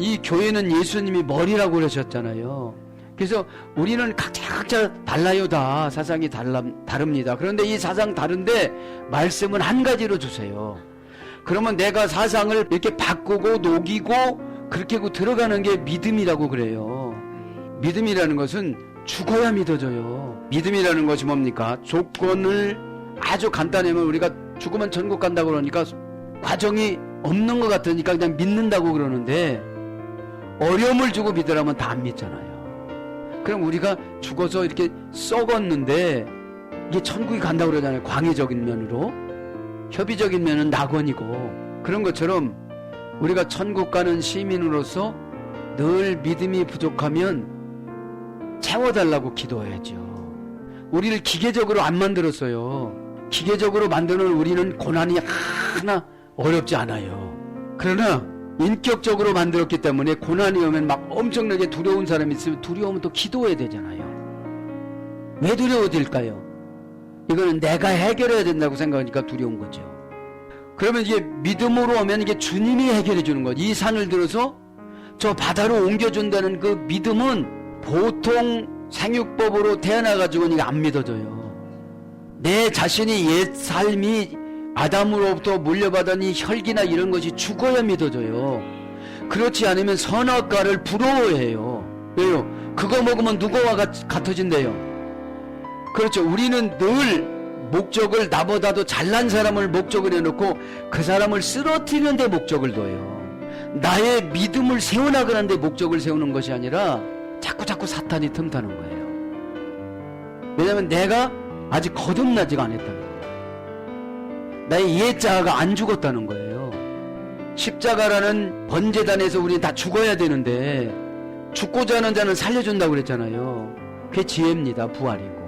이 교회는 예수님이 머리라고 그러셨잖아요. 그래서 우리는 각자 각자 달라요 다 사상이 달라, 다릅니다. 그런데 이 사상 다른데 말씀은 한 가지로 주세요. 그러면 내가 사상을 이렇게 바꾸고 녹이고 그렇게 하고 들어가는 게 믿음이라고 그래요. 믿음이라는 것은 죽어야 믿어져요. 믿음이라는 것이 뭡니까? 조건을 아주 간단하면 우리가 죽으면 천국 간다고 그러니까 과정이 없는 것 같으니까 그냥 믿는다고 그러는데 어려움을 주고 믿으라면 다 안 믿잖아요. 그럼 우리가 죽어서 이렇게 썩었는데 이게 천국이 간다고 그러잖아요. 광의적인 면으로. 협의적인 면은 낙원이고 그런 것처럼 우리가 천국 가는 시민으로서 늘 믿음이 부족하면 채워달라고 기도해야죠. 우리를 기계적으로 안 만들었어요. 기계적으로 만드는 우리는 고난이 하나 어렵지 않아요. 그러나 인격적으로 만들었기 때문에 고난이 오면 막 엄청나게 두려운 사람이 있으면 두려우면 또 기도해야 되잖아요. 왜 두려워질까요? 이거는 내가 해결해야 된다고 생각하니까 두려운 거죠. 그러면 이게 믿음으로 오면 이게 주님이 해결해 주는 거죠. 이 산을 들어서 저 바다로 옮겨준다는 그 믿음은 보통 생육법으로 태어나가지고는 이게 안 믿어져요. 내 자신이 옛 삶이 아담으로부터 물려받은 이 혈기나 이런 것이 죽어야 믿어져요. 그렇지 않으면 선악과를 부러워해요. 왜요? 그거 먹으면 누구와 같, 같아진대요. 그렇죠. 우리는 늘 목적을 나보다도 잘난 사람을 목적을 해놓고 그 사람을 쓰러뜨리는 데 목적을 둬요. 나의 믿음을 세워나가는 데 목적을 세우는 것이 아니라 자꾸 자꾸 사탄이 틈타는 거예요. 왜냐하면 내가 아직 거듭나지가 않았다는 거예요. 나의 옛자아가 안 죽었다는 거예요. 십자가라는 번제단에서 우리는 다 죽어야 되는데 죽고자 하는 자는 살려준다고 그랬잖아요. 그게 지혜입니다. 부활이고.